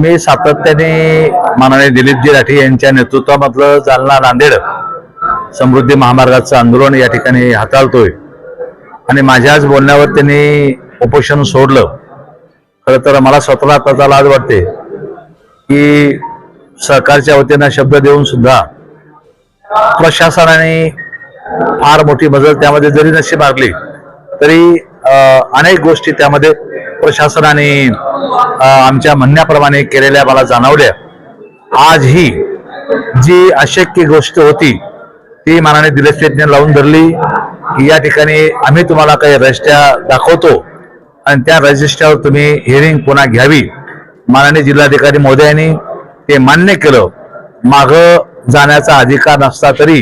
मी सातत्याने माननीय दिलीपजी राठी यांच्या नेतृत्वामधलं जालना नांदेड समृद्धी महामार्गाचं आंदोलन या ठिकाणी हाताळतोय. आणि माझ्याच बोलण्यावर त्यांनी उपोषण सोडलं. खरं तर मला स्वतःला त्याचा लाज वाटते की सरकारच्या वतीनं शब्द देऊन सुद्धा प्रशासनाने फार मोठी मजल त्यामध्ये जरी नशी मारली तरी अनेक गोष्टी त्यामध्ये प्रशासनाने आमच्या म्हणण्याप्रमाणे केलेल्या मला जाणवल्या. आजही जी अशक्य गोष्ट होती ती मानाने दिलीप लावून धरली. की या ठिकाणी आम्ही तुम्हाला काही रजिस्ट्या दाखवतो आणि त्या रजिस्ट्रावर तुम्ही हिअरिंग पुन्हा घ्यावी. माननीय जिल्हाधिकारी मोदयांनी ते मान्य केलं. मागं जाण्याचा अधिकार नसता तरी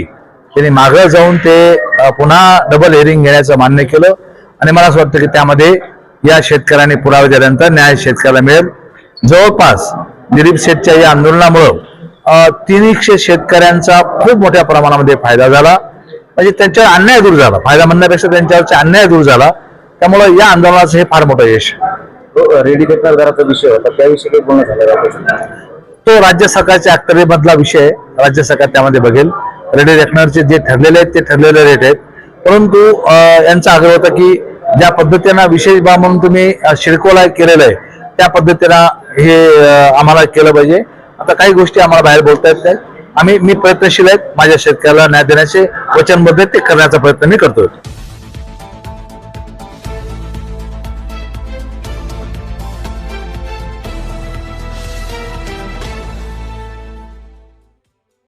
त्यांनी मागं जाऊन ते पुन्हा डबल हिअरिंग घेण्याचं मान्य केलं. आणि मला असं वाटतं की त्यामध्ये या शेतकऱ्यांनी पुरावे दिल्यानंतर न्याय शेतकऱ्याला मिळेल. जवळपास दिलीप शेठच्या या आंदोलनामुळं तीनशे शेतकऱ्यांचा खूप मोठ्या प्रमाणामध्ये फायदा झाला. म्हणजे त्यांच्यावर अन्याय दूर झाला. फायदा म्हणण्यापेक्षा त्यांच्यावरचा अन्याय दूर झाला. त्यामुळं या आंदोलनाचं हे फार मोठं यश. रेडी टेक्नर घराचा विषय होता. त्याविषयी काही बोलणं झालं? तो राज्य सरकारच्या अखत्यारीमधला विषय. राज्य सरकार त्यामध्ये बघेल. रेडी रेकनरचे जे ठरलेले आहेत ते ठरलेले रेट आहेत. परंतु यांचा आग्रह होता की ज्या पद्धतीनं विशेष बाब म्हणून तुम्ही अं, शिडकोला केलेलं आहे त्या पद्धतीनं हे आम्हाला केलं पाहिजे. आता काही गोष्टी आम्हाला बाहेर बोलता येत नाही आम्ही मी प्रयत्नशील आहेत माझ्या शेतकऱ्याला न्याय देण्याचे वचनबद्ध ते करण्याचा प्रयत्न मी करतोय.